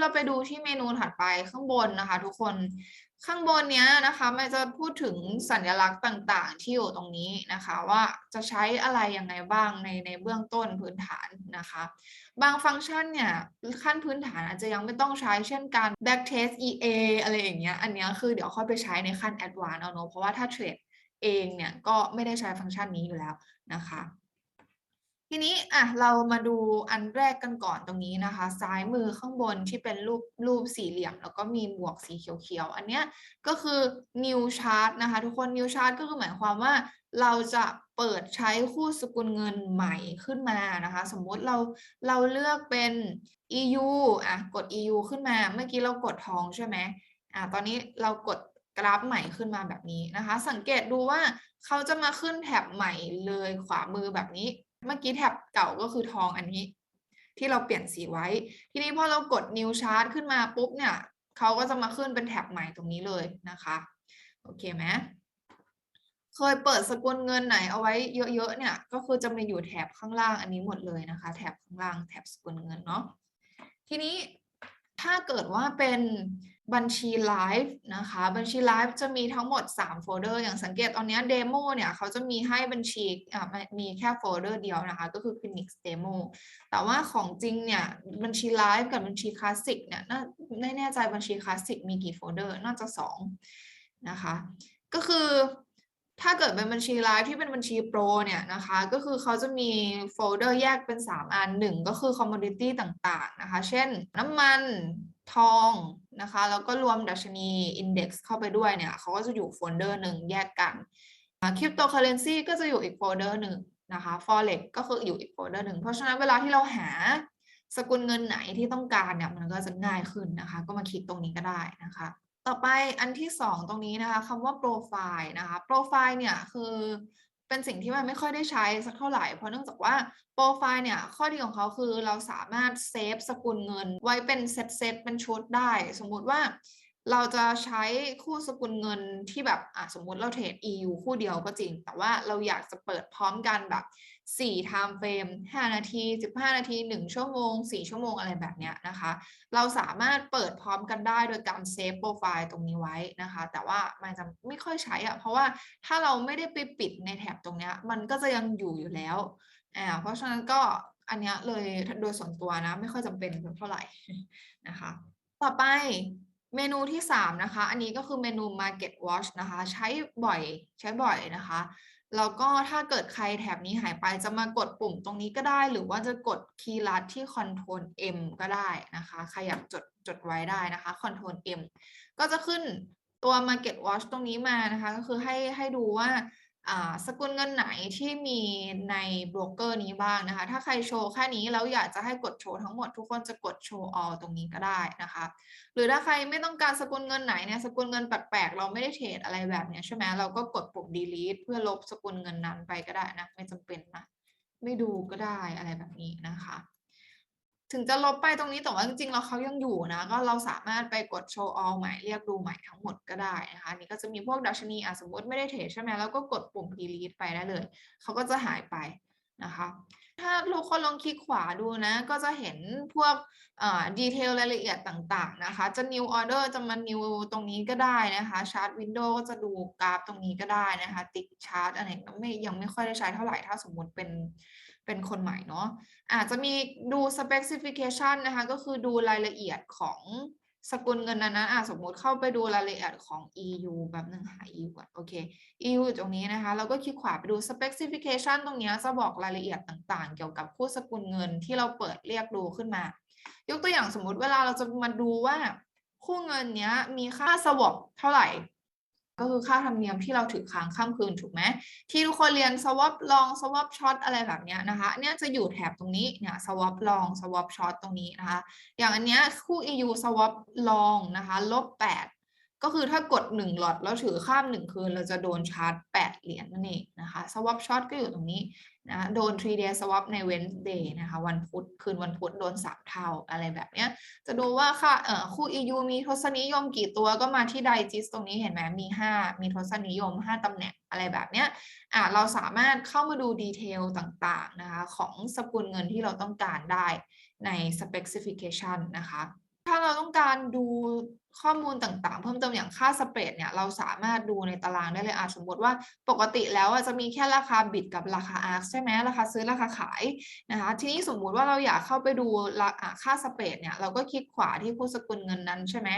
เราไปดูที่เมนูถัดไปข้างบนนะคะ ทุกคนข้างบนเนี้ยนะคะมันจะพูดถึงสัญลักษณ์ต่างๆ ที่อยู่ตรงนี้นะคะ ว่าจะใช้อะไรยังไงบ้างในในเบื้องต้นพื้นฐานนะคะ บางฟังก์ชันเนี่ยขั้นพื้นฐานอาจจะยังไม่ต้องใช้เช่นการ backtest EA อะไรอย่างเงี้ยอันเนี้ยคือเดี๋ยวค่อยไปใช้ในขั้น advanced เอาเนอะเพราะว่าถ้าเทรดเองเนี่ยก็ไม่ได้ใช้ฟังก์ชันนี้อยู่แล้วนะคะ ทีนี้อะเรามาดูอันแรกกันก่อนตรงนี้นะคะ ซ้ายมือข้างบนที่เป็นรูปรูปสี่เหลี่ยม แล้วก็มีบวกสีเขียวๆ อันเนี้ยก็คือ new chart นะคะ ทุกคน new chart ก็คือหมายความว่า เราจะเปิดใช้คู่สกุลเงินใหม่ขึ้นมานะคะ สมมุติเราเราเลือกเป็น EU อะกด EU ขึ้นมา เมื่อกี้เรากดทองใช่ไหมอะตอนนี้เรากดกราฟใหม่ขึ้นมาแบบนี้นะคะ สังเกตดูว่าเขาจะมาขึ้นแถบใหม่เลยขวามือแบบนี้ เมื่อกี้แท็บเก่าก็คือทองอันนี้ ที่เราเปลี่ยนสีไว้ ทีนี้พอเรากด new chart ขึ้นมาปุ๊บเนี่ยเขาก็จะมาขึ้นเป็นแท็บใหม่ตรงนี้เลยนะคะ โอเคไหมเคยเปิดสกุลเงินไหนเอาไว้เยอะๆเนี่ย ก็คือจะมาอยู่แถบข้างล่างอันนี้หมดเลยนะคะ แถบข้างล่างแถบสกุลเงินเนาะทีนี้ ถ้าเกิดว่าเป็นบัญชีไลฟ์นะคะ บัญชีไลฟ์จะมีทั้งหมด 3 โฟลเดอร์ อย่างสังเกตตอนนี้เดโมเนี่ยเขาจะมีให้บัญชีมีแค่โฟลเดอร์เดียวนะคะ ก็คือ Phoenix Demo แต่ว่าของจริงเนี่ย บัญชีไลฟ์กับบัญชีคลาสสิกเนี่ยน่าไม่แน่ใจบัญชีคลาสสิกมีกี่โฟลเดอร์ น่าจะ 2 นะคะ ก็คือ ถ้าเกิดเป็นบัญชีไลฟ์ที่เป็นบัญชีโปรเนี่ยนะคะ ก็คือเขาจะมีโฟลเดอร์แยกเป็น 3 อันหนึ่งก็คือคอมมูนิตี้ต่างๆนะคะ เช่นน้ำมันทองนะคะ แล้วก็รวมดัชนีอินเด็กซ์เข้าไปด้วยเนี่ยเขาก็จะอยู่โฟลเดอร์หนึ่งแยกกันคริปโตเคอเรนซีก็จะอยู่อีกโฟลเดอร์หนึ่งนะคะ forex ก็คืออยู่อีกโฟลเดอร์หนึ่งเพราะฉะนั้นเวลาที่เราหาสกุลเงินไหนที่ต้องการเนี่ยมันก็จะง่ายขึ้นนะคะ ก็มาคลิกตรงนี้ก็ได้นะคะ ต่อไปอันที่สองตรงนี้นะคะคำว่าโปรไฟล์นะคะโปรไฟล์เนี่ยคือเป็นสิ่งที่มันไม่ค่อยได้ใช้สักเท่าไหร่ เพราะเนื่องจากว่าโปรไฟล์เนี่ยข้อดีของเขาคือเราสามารถเซฟสกุลเงิน ไว้เป็นเซตเซตเป็นชุดได้ สมมุติว่า เราจะใช้คู่สกุลเงินที่แบบอะสมมุติเราเทรด EU คู่เดียวก็จริง แต่ว่าเราอยากจะเปิดพร้อมกันแบบ4 time frame 5 นาที 15 นาที 1 ชั่วโมง 4 ชั่วโมงอะไรแบบเนี้ยนะคะ เราสามารถเปิดพร้อมกันได้โดยการเซฟโปรไฟล์ตรงนี้ไว้นะคะ แต่ว่ามันจะไม่ค่อยใช้อะเพราะว่าถ้าเราไม่ได้ไปปิดในแท็บตรงเนี้ยมันก็จะยังอยู่อยู่แล้วอ่าเพราะฉะนั้นก็อันเนี้ยเลยโดยส่วนตัวนะ ไม่ค่อยจำเป็นเท่าไหร่นะคะ ต่อไป เมนูที่3นะคะ อันนี้ก็คือเมนู Market Watch นะคะ ใช้บ่อยใช้บ่อยนะคะ แล้วก็ถ้าเกิดใครแถบนี้หายไปจะมากดปุ่มตรงนี้ก็ได้ หรือว่าจะกดคีย์ลัดที่ Ctrl M ก็ได้นะคะ ใครอยากจดจดไว้ได้นะคะ Ctrl M ก็จะขึ้นตัว Market Watch ตรงนี้มานะคะ ก็คือให้ให้ดูว่าอ่า สกุลเงินไหนที่มีในโบรกเกอร์นี้บ้างนะคะ ถ้าใครโชว์แค่นี้แล้วอยากจะให้กดโชว์ทั้งหมดทุกคนจะกดโชว์ all ตรงนี้ก็ได้นะคะ หรือถ้าใครไม่ต้องการสกุลเงินไหนเนี่ยสกุลเงินแปลกๆเราไม่ได้เทรดอะไรแบบนี้ใช่ไหมเราก็กดปุ่ม delete เพื่อลบสกุลเงินนั้นไปก็ได้นะ ไม่จำเป็นนะ ไม่ดูก็ได้อะไรแบบนี้นะคะ ถึงจะลบไปตรงนี้แต่ว่าจริงๆเราเขายังอยู่นะ ก็เราสามารถไปกด show all ใหม่เรียกดูใหม่ทั้งหมดก็ได้นะคะนี่ก็จะมีพวกดัชนีอะสมมติไม่ได้เทรดใช่ไหมแล้วก็กดปุ่ม delete ไปได้เลย เขาก็จะหายไปนะคะ ถ้าทุกคนลองคลิกขวาดูนะ ก็จะเห็นพวกดีเทลรายละเอียดต่างๆนะคะ จะ new order จะมา new ตรงนี้ก็ได้นะคะ chart window ก็จะดูกราฟตรงนี้ก็ได้นะคะ ติ๊ก chart อะไรก็ไม่ยังไม่ค่อยได้ใช้เท่าไหร่ถ้าสมมติเป็น เป็นคนใหม่เนาะอาจจะมีดู specification นะคะก็คือดูรายละเอียดของสกุลเงินนั้นนะอะสมมุติเข้าไปดูรายละเอียดของ EU แบบหนึ่งหา EU ก่อนโอเค EU ตรงนี้นะคะเราก็คลิกขวาไปดู specification ตรงนี้จะบอกรายละเอียดต่างๆ เกี่ยวกับคู่สกุลเงินที่เราเปิดเรียกดูขึ้นมา ยกตัวอย่างสมมุติเวลาเราจะมาดูว่าคู่เงินเนี้ยมีค่าสวอปเท่าไหร่ ก็คือค่าธรรมเนียมที่เราถือค้างข้ามคืนถูกไหมที่ทุกคนเรียนสวอปลองสวอปช็อตอะไรแบบเนี้ยนะคะเนี่ยจะอยู่แถบตรงนี้เนี่ยสวอปลองสวอปช็อตตรงนี้นะคะ อย่างอันเนี้ยคู่ EU สวอปลองนะคะลบ8 ก็คือถ้ากด1หลอดแล้วถือข้าม1คืน เราจะโดนชาร์จ 8 เหรียญนั่นเองนะคะ swap short ก็อยู่ตรงนี้นะโดน 3 day swap ใน Wednesday นะคะวันพุธคืนวันพุธโดน 3 เท่าอะไรแบบเนี้ย จะดูว่าค่ะเอ่อคู่ EU มีทศนิยมกี่ตัวก็มาที่ไดจิสตรงนี้เห็นไหมมี 5 มีทศนิยม 5ตำแหน่งอะไรแบบเนี้ยอ่าเราสามารถเข้ามาดูดีเทลต่างๆนะคะของสกุลเงินที่เราต้องการได้ใน specification นะคะ ถ้าเราต้องการดูข้อมูลต่างๆ เพิ่มเติมอย่างค่าสเปรดเนี่ยเราสามารถดูในตารางได้เลยอะสมมติว่าปกติแล้วอะจะมีแค่ราคาบิตกับราคาอาร์คใช่ไหมราคาซื้อราคาขายนะคะทีนี้สมมุติว่าเราอยากเข้าไปดูค่าสเปรดเนี่ยเราก็คลิกขวาที่คู่สกุลเงินนั้นใช่ไหม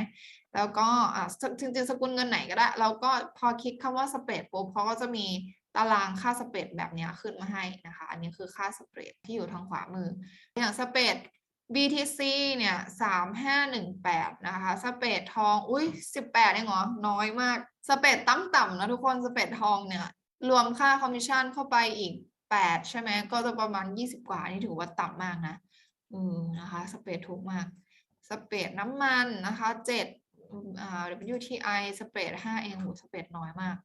แล้วก็จริงๆสกุลเงินไหนก็ได้ เราก็พอคลิกคำว่าสเปรดปุ๊บเขาก็จะมีตารางค่าสเปรดแบบนี้ขึ้นมาให้นะคะ อันนี้คือค่าสเปรดที่อยู่ทางขวามือ อย่างสเปรด BTC เนี่ยสามห้าหนึ่งแปดนะคะ สเปดทอง อุ้ยสิบแปดเองเหรอ น้อยมาก สเปดตั้งต่ำนะทุกคน สเปดทองเนี่ย รวมค่าคอมมิชชั่นเข้าไปอีกแปดใช่ไหม ก็จะประมาณยี่สิบกว่า นี่ถือว่าต่ำมากนะ อืมนะคะ สเปดถูกมาก สเปดน้ำมันนะคะเจ็ดอ่า WTI สเปดห้าเองโหสเปดน้อยมาก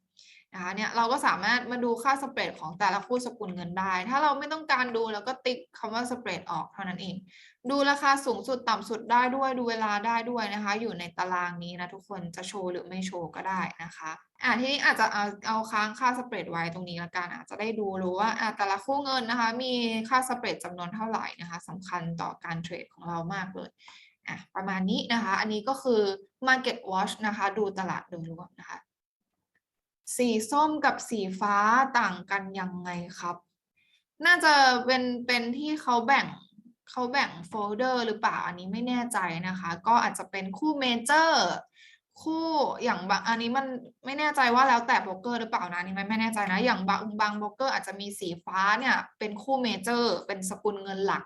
นะคะเนี่ยเราก็สามารถมาดูค่าสเปรดของแต่ละคู่สกุลเงินได้ ถ้าเราไม่ต้องการดูเราก็ติ๊กคำว่าสเปรดออกเท่านั้นเอง ดูราคาสูงสุดต่ำสุดได้ด้วยดูเวลาได้ด้วยนะคะ อยู่ในตารางนี้นะทุกคนจะโชว์หรือไม่โชว์ก็ได้นะคะอ่าทีนี้อาจจะเอาเอาค้างค่าสเปรดไว้ตรงนี้ละกันอาจจะได้ดูรู้ว่าอ่าแต่ละคู่เงินนะคะ มีค่าสเปรดจำนวนเท่าไหร่นะคะสำคัญต่อการเทรดของเรามากเลยอะประมาณนี้นะคะ อันนี้ก็คือ Market Watch นะคะ ดูตลาดโดยรวมนะคะ สีส้มกับสีฟ้าต่างกันยังไงครับ น่าจะเป็นเป็นที่เขาแบ่งเขาแบ่งโฟลเดอร์หรือเปล่าอันนี้ไม่แน่ใจนะคะ ก็อาจจะเป็นคู่เมเจอร์คู่อย่างบางอันนี้มันไม่แน่ใจว่าแล้วแต่โบรกเกอร์หรือเปล่านะอันนี่ไม่ไม่แน่ใจนะ อย่างบางบางโบรกเกอร์อาจจะมีสีฟ้าเนี่ยเป็นคู่เมเจอร์เป็นสกุลเงินหลัก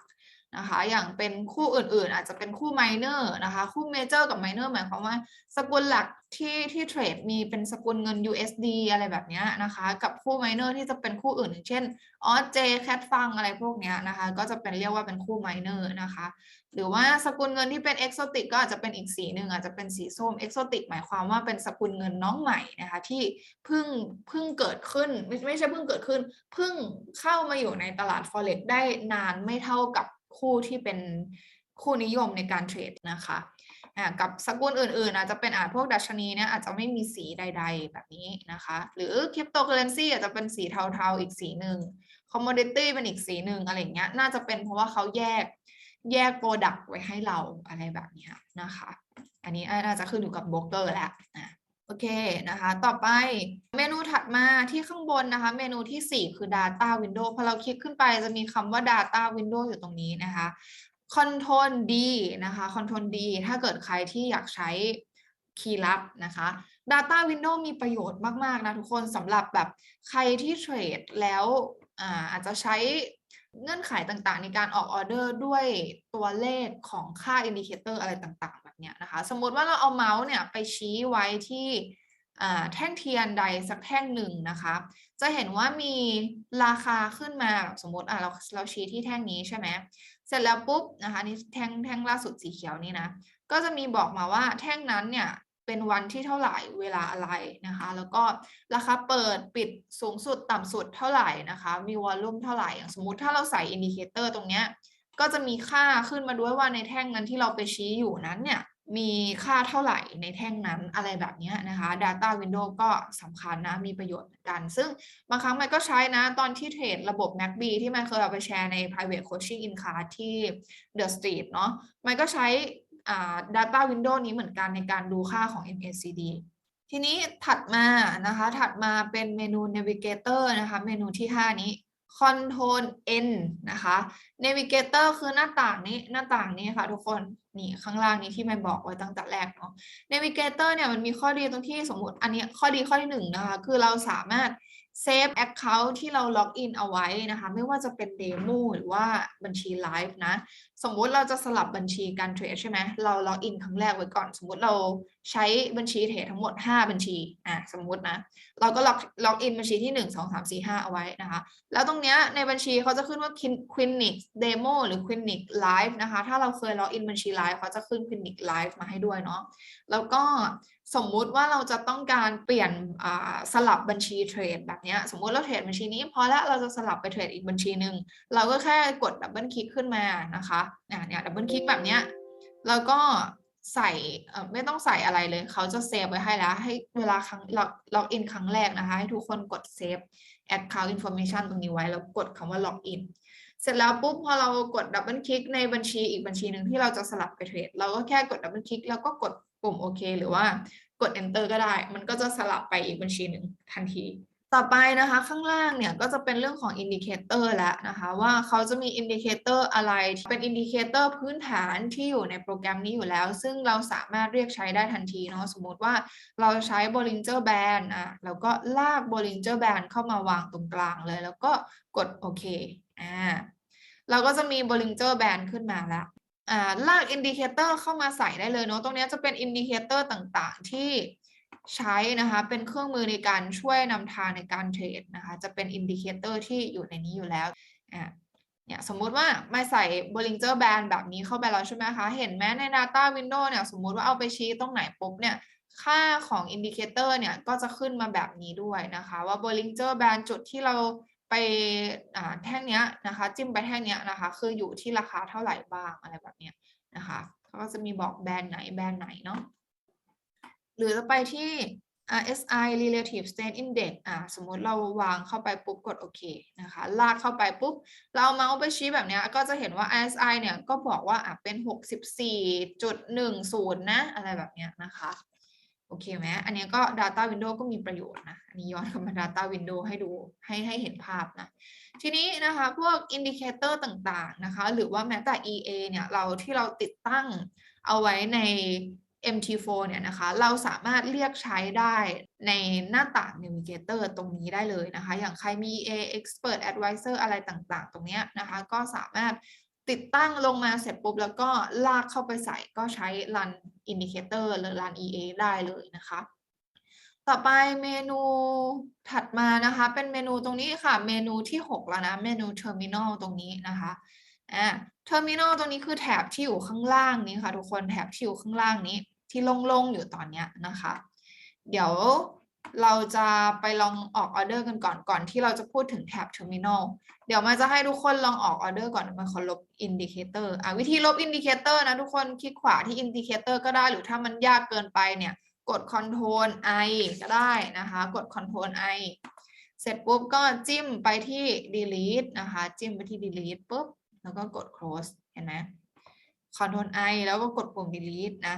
นะคะอย่างเป็นคู่อื่นๆ อาจจะเป็นคู่ไมเนอร์นะคะคู่เมเจอร์กับไมเนอร์หมายความว่า สกุลหลักที่ที่เทรดมีเป็นสกุลเงิน USD อะไรแบบนี้นะคะกับคู่ไมเนอร์ที่จะเป็นคู่อื่นอย่างเช่นออเจแคทฟังอะไรพวกนี้นะคะก็จะเป็นเรียกว่าเป็นคู่ไมเนอร์นะคะหรือว่าสกุลเงินที่เป็นเอกโซติกก็อาจจะเป็นอีกสีหนึ่งอาจจะเป็นสีส้มเอกโซติกหมายความว่าเป็นสกุลเงินน้องใหม่นะคะที่เพิ่งเพิ่งเกิดขึ้นไม่ไม่ใช่เพิ่งเกิดขึ้นเพิ่งเข้ามาอยู่ในตลาด forex ได้นานไม่เท่ากับ คู่ที่เป็นคู่นิยมในการเทรดนะคะกับสกุลอื่นๆอาจจะเป็นอาจพวกดัชนีเนี่ยอาจจะไม่มีสีใด ๆ แบบนี้นะคะ หรือคริปโตเคอเรนซีอาจจะเป็นสีเทาๆอีกสีหนึ่งคอมมอดิตี้เป็นอีกสีหนึ่งอะไรเงี้ยน่าจะเป็นเพราะว่าเขาแยกแยกโปรดักต์ไว้ให้เราอะไรแบบนี้นะคะ อันนี้น่าจะขึ้นอยู่กับโบรกเกอร์แหละ โอเคนะคะ ต่อไปเมนูถัดมาที่ข้างบนนะคะ เมนูที่ 4 คือ Data Window พอเราคลิกขึ้นไปจะมีคำว่า Data Window อยู่ตรงนี้นะคะ Control D นะคะ Control D ถ้าเกิดใครที่อยากใช้คีย์ลับนะคะ Data Window มีประโยชน์มาก ๆ นะทุกคนสำหรับแบบใครที่เทรดแล้วอาอาจจะใช้ เงื่อนไขต่างๆ ในการออกออเดอร์ด้วยตัวเลขของค่าอินดิเคเตอร์อะไรต่างๆ แบบเนี้ยนะคะ สมมติว่าเราเอาเมาส์เนี่ยไปชี้ไว้ที่แท่งเทียนใดสักแท่งหนึ่งนะคะ จะเห็นว่ามีราคาขึ้นมาสมมติอะเราเราชี้ที่แท่งนี้ใช่ไหมเสร็จแล้วปุ๊บนะคะนี่แท่งแท่งล่าสุดสีเขียวนี่นะก็จะมีบอกมาว่าแท่งนั้นเนี่ย เป็นวันที่เท่าไหร่เวลาอะไรนะคะ แล้วก็ราคาเปิดปิดสูงสุดต่ำสุดเท่าไหร่นะคะ มีวอลลุ่มเท่าไหร่อย่างสมมติถ้าเราใส่อินดิเคเตอร์ตรงเนี้ยก็จะมีค่าขึ้นมาด้วยว่าในแท่งนั้นที่เราไปชี้อยู่นั้นเนี่ยมีค่าเท่าไหร่ในแท่งนั้นอะไรแบบนี้นะคะ Data Window ก็สำคัญนะมีประโยชน์เหมือนกัน ซึ่งบางครั้งมันก็ใช้นะตอนที่เทรดระบบ MACD ที่มันเคยเอาไปแชร์ใน private coaching in class ที่ The Street เนาะมันก็ใช้ Data Window นี้เหมือนกันในการดูค่าของ MACD ทีนี้ถัดมานะคะ ถัดมาเป็นเมนู Navigator นะคะ เมนูที่ 5 นี้ Control N นะคะ Navigator คือหน้าต่างนี้หน้าต่างนี้ค่ะทุกคนนี่ข้างล่างนี้ที่ไม่บอกไว้ตั้งแต่แรกเนาะ Navigator เนี่ยมันมีข้อดีตรงที่สมมติอันนี้ข้อดีข้อที่หนึ่งนะคะ คือเราสามารถเซฟแอคเคาท์ที่เราล็อกอินเอาไว้นะคะ ไม่ว่าจะเป็นเดโมหรือว่าบัญชีไลฟ์นะ สมมุติเราจะสลับบัญชีการเทรดใช่ไหมเราล็อกอินครั้งแรกไว้ก่อน สมมุติเราใช้บัญชีเทรดทั้งหมด 5 บัญชีอะสมมุตินะ เราก็ล็อกล็อกอินบัญชีที่ 1 2 3 4 5 เอาไว้นะคะ แล้วตรงเนี้ยในบัญชีเขาจะขึ้นว่า Clinic Demo หรือ Clinic Live นะคะ ถ้าเราเคยล็อกอินบัญชีไลฟ์เขาจะขึ้น Clinic Live มาให้ด้วยเนาะแล้วก็ สมมุติว่าเราจะต้องการเปลี่ยนสลับบัญชีเทรดแบบนี้สมมุติเราเทรดบัญชีนี้พอแล้วเราจะสลับไปเทรดอีกบัญชีหนึ่งเราก็แค่กดดับเบิลคลิกขึ้นมานะคะเนี่ยดับเบิลคลิกแบบนี้แล้วก็ใส่ไม่ต้องใส่อะไรเลย เขาจะเซฟไว้ให้แล้วให้เวลาครั้งล็อกอินครั้งแรกนะคะให้ทุกคนกดเซฟ account information ตรงนี้ไว้ แล้วกดคำว่าล็อกอินเสร็จแล้วปุ๊บพอเรากดดับเบิลคลิกในบัญชีอีกบัญชีหนึ่งที่เราจะสลับไปเทรดเราก็แค่กดดับเบิลคลิกแล้วก็กด ปุ่มโอเค หรือว่ากด enter ก็ได้ มันก็จะสลับไปอีกบัญชีหนึ่งทันที ต่อไปนะคะ ข้างล่างเนี่ยก็จะเป็นเรื่องของอินดิเคเตอร์แล้วนะคะ ว่าเขาจะมีอินดิเคเตอร์อะไร เป็นอินดิเคเตอร์พื้นฐานที่อยู่ในโปรแกรมนี้อยู่แล้ว ซึ่งเราสามารถเรียกใช้ได้ทันทีเนาะสมมติว่าเราใช้ Bollinger Band อะแล้วก็ลาก Bollinger Band เข้ามาวางตรงกลางเลย แล้วก็กดโอเคอ่าเราก็จะมี Bollinger Band ขึ้นมาแล้ว ลากอินดิเคเตอร์เข้ามาใส่ได้เลยเนาะตรงนี้จะเป็นอินดิเคเตอร์ต่างๆ ที่ใช้นะคะ เป็นเครื่องมือในการช่วยนำทางในการเทรดนะคะ จะเป็นอินดิเคเตอร์ที่อยู่ในนี้อยู่แล้วอ่าเนี่ยสมมุติว่าม่ใส่ Bollinger Band แบบนี้เข้าไปแล้วใช่ไหมคะ เห็นไหมใน Data Window เนี่ยสมมุติว่าเอาไปชี้ตรงไหนปุ๊บเนี่ยค่าของอินดิเคเตอร์เนี่ยก็จะขึ้นมาแบบนี้ด้วยนะคะ ว่า Bollinger Band จุดที่เรา ไปอ่าแท่งเนี้ยนะคะ จิ้มไปแท่งเนี้ยนะคะ คืออยู่ที่ราคาเท่าไหร่บ้างอะไรแบบเนี้ยนะคะเขาก็จะมีบอกแบรนด์ไหนแบรนด์ไหนเนาะหรือจะไปที่ RSI Relative Strength Index อ่าสมมติเราวางเข้าไปปุ๊บกดโอเคนะคะ ลากเข้าไปปุ๊บ เราเอาเมาส์ไปชี้แบบเนี้ยก็จะเห็นว่า RSI เนี่ยก็บอกว่าอะเป็น 64.10 นะ อะไรแบบเนี้ยนะคะ โอเคไหมอันนี้ก็ Data Window ก็มีประโยชน์นะ อันนี้ย้อนกลับมา Data Window ให้ดูให้ให้เห็นภาพนะ ทีนี้นะคะพวกอินดิเคเตอร์ต่างๆนะคะ หรือว่าแม้แต่ EA เนี่ย เราที่เราติดตั้งเอาไว้ใน MT4 เนี่ยนะคะ เราสามารถเรียกใช้ได้ในหน้าต่าง Navigator ตรงนี้ได้เลยนะคะ อย่างใครมี EA Expert Advisor อะไรต่างๆ ตรงเนี้ยนะคะ ก็สามารถ ติดตั้งลงมาเสร็จปุ๊บ แล้วก็ลากเข้าไปใส่ก็ใช้ Run Indicator หรือ Run EA ได้เลยนะคะ ต่อไปเมนูถัดมานะคะ เป็นเมนูตรงนี้ค่ะ เมนูที่ 6 แล้วนะ เมนู Terminal ตรงนี้นะคะอ่า Terminal ตรงนี้คือแถบที่อยู่ข้างล่างนี้ค่ะ ทุกคนแถบที่อยู่ข้างล่างนี้ ที่โล่งๆอยู่ตอนนี้นะคะ เดี๋ยว เราจะไปลองออกออเดอร์กันก่อนก่อนที่เราจะพูดถึงแถบ Terminal เดี๋ยวมาจะให้ทุกคนลองออกออเดอร์ก่อนมาขอลบอินดิเคเตอร์อะวิธีลบอินดิเคเตอร์นะทุกคนคลิกขวาที่อินดิเคเตอร์ก็ได้หรือถ้ามันยากเกินไปเนี่ยกด Ctrl I ก็ได้นะคะ กด Ctrl I เสร็จปุ๊บก็จิ้มไปที่ delete นะคะ จิ้มไปที่ delete ปุ๊บ แล้วก็กด close เห็นไหม Ctrl I แล้วก็กดปุ่ม delete นะ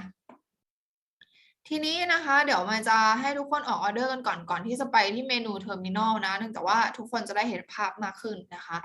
ทีนี้นะคะ เดี๋ยวมันจะให้ทุกคนออกออเดอร์กันก่อนก่อนที่จะไปที่เมนูเทอร์มินอลนะเนื่องจากว่าทุกคนจะได้เห็นภาพมากขึ้นนะคะ